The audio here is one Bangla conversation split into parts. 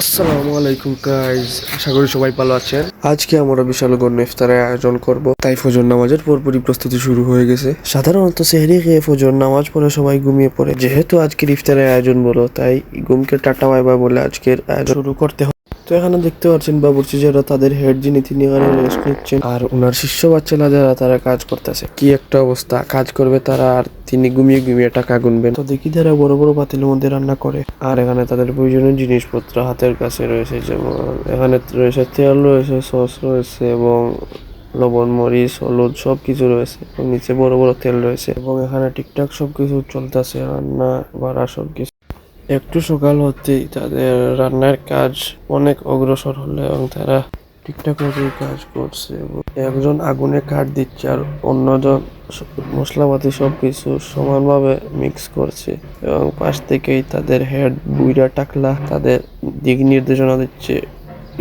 আসসালামু আলাইকুম গাইজ আশা করি সবাই ভালো আছেন। আজকে আমরা বিশাল গণ্য ইফতারের আয়োজন করব। তাই ফজর নামাজের পরপরই প্রস্তুতি শুরু হয়ে গেছে। সাধারণত সেহরি খেয়ে ফজর নামাজ পড়ে সবাই ঘুমিয়ে পড়ে। যেহেতু আজকের ইফতারের আয়োজন বলো, তাই ঘুমকে টাটা বাই বলে আজকের আয়োজন শুরু করতে তো এখানে দেখতে পাচ্ছেন বাবুর্চি যারা তাদের হেড যিনি তিনি এখানে রেস্ট নিচ্ছেন। আর ওনার শিষ্য বাচ্চারা যারা, তারা কাজ করতেছে। কি একটা অবস্থা, কাজ করবে তারা আর তিনি ঘুমিয়ে ঘুমিয়ে টাকা গুনবেন। তো দেখি তারা বড় বড় পাতিলের মধ্যে রান্না করে। আর এখানে তাদের প্রয়োজনীয় জিনিসপত্র হাতের কাছে রয়েছে, যেমন এখানে রয়েছে তেল, রয়েছে সস, রয়েছে এবং লবণ, মরিচ, হলুদ সব কিছু রয়েছে নিচে বড় বড় তেল রয়েছে। এবং এখানে ঠিকঠাক সবকিছু চলতেছে, রান্না, বাড়া সব কিছু একটু সকাল হতেই তাদের রান্নার কাজ অনেক অগ্রসর হলো এবং তারা ঠিকঠাক মতোই কাজ করছে। একজন আগুনে কাঠ দিচ্ছে আর অন্যজন মশলাপাতি সব কিছু সমানভাবে মিক্স করছে এবং পাশ থেকেই তাদের হেড বুইরা, টাকলা তাদের দিক নির্দেশনা দিচ্ছে।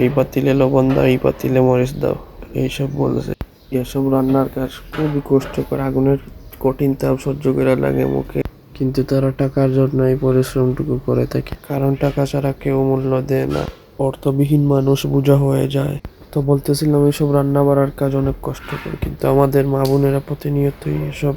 এই পাতিলে লবণ দাও, এই পাতিলে মরিচ দাও, এইসব বলছে। এসব রান্নার কাজ খুবই কষ্টকর, আগুনের কঠিন তাপ সহ্য করে লাগে মুখে। কিন্তু তারা টাকার জন্য এই পরিশ্রমটুকু করে থাকে। কারণ টাকা ছাড়া কেউ মূল্য দেয় না। অর্থবিহীন মানুষ বোঝা হয়ে যায়। তো বলতেছিলাম এইসব রান্না বাড়ার কাজ অনেক কষ্টকর। কিন্তু আমাদের মা বোনেরা প্রতিনিয়তই এসব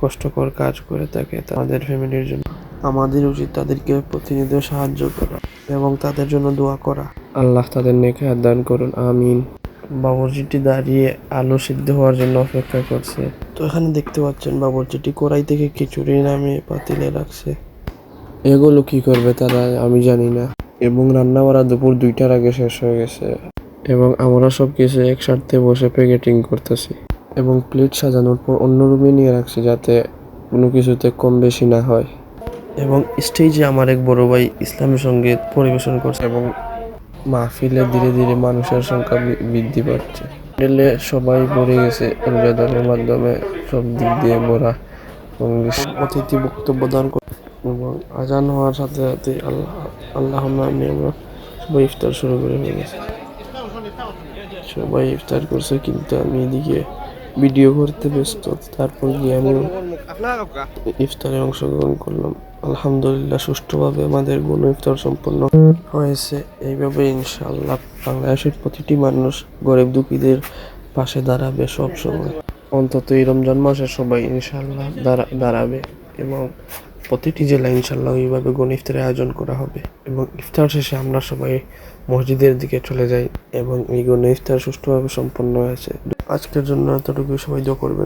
কষ্টকর কাজ করে থাকে তাদের ফ্যামিলির জন্য। আমাদের উচিত তাদেরকে প্রতিনিয়ত সাহায্য করা এবং তাদের জন্য দোয়া করা। আল্লাহ তাদের নেকে দান করুন, আমিন। বাবরচিটি দাঁড়িয়ে আলু সিদ্ধ হওয়ার জন্য অপেক্ষা করছে। তো এখানে দেখতে পাচ্ছেন বাবরচিটি কড়াই থেকে খিচুড়ি নামিয়ে পাতিলে রাখছে। এগুলো কি করবে তারা আমি জানি না। এবং রান্না করা দুপুর দুইটার আগে শেষ হয়ে গেছে। এবং আমরা সব কিছু একসাথে বসে প্যাকেটিং করতেছি। এবং প্লেট সাজানোর পর অন্য রুমে নিয়ে রাখছি যাতে কোনো কিছুতে কম বেশি না হয়। এবং স্টেজে আমার এক বড় ভাই ইসলামী সংগীত পরিবেশন করছে। এবং মাহফিলে ধীরে ধীরে মানুষের সংখ্যা বৃদ্ধি পাচ্ছে। প্যান্ডেলে সবাই ভরে গেছে রোজাদারের মাধ্যমে সব দিক দিয়ে ভরা এবং অতিথি বক্তব্য দান করে এবং আজান হওয়ার সাথে সাথে আল্লাহ আল্লাহ নামে আমরা সবাই ইফতার শুরু করে হয়ে গেছে। সবাই ইফতার করছে কিন্তু আমি এদিকে ভিডিও করতে ব্যস্ত তারপর গিয়ে আমি ইফতারে অংশগ্রহণ করলাম। আলহামদুলিল্লাহ, সুষ্ঠুভাবে আমাদের গুণ ইফতার সম্পন্ন হয়েছে। এইভাবে ইনশাআল্লাহ বাংলাদেশের প্রতিটি মানুষ গরিব দুঃখীদের পাশে দাঁড়াবে সব সময়। অন্তত এই রমজান মাসে সবাই ইনশাআল্লাহ দাঁড়া- দাঁড়াবে এবং প্রতিটি জেলায় ইনশাল্লাহ এইভাবে গণ ইফতারের আয়োজন করা হবে এবং ইফতার শেষে আমরা সবাই মসজিদের দিকে চলে যাই এবং এই গণ ইফতার সুষ্ঠুভাবে সম্পন্ন হয়েছে। আজকের জন্য এতটুকু সবাই দোয়া করবেন।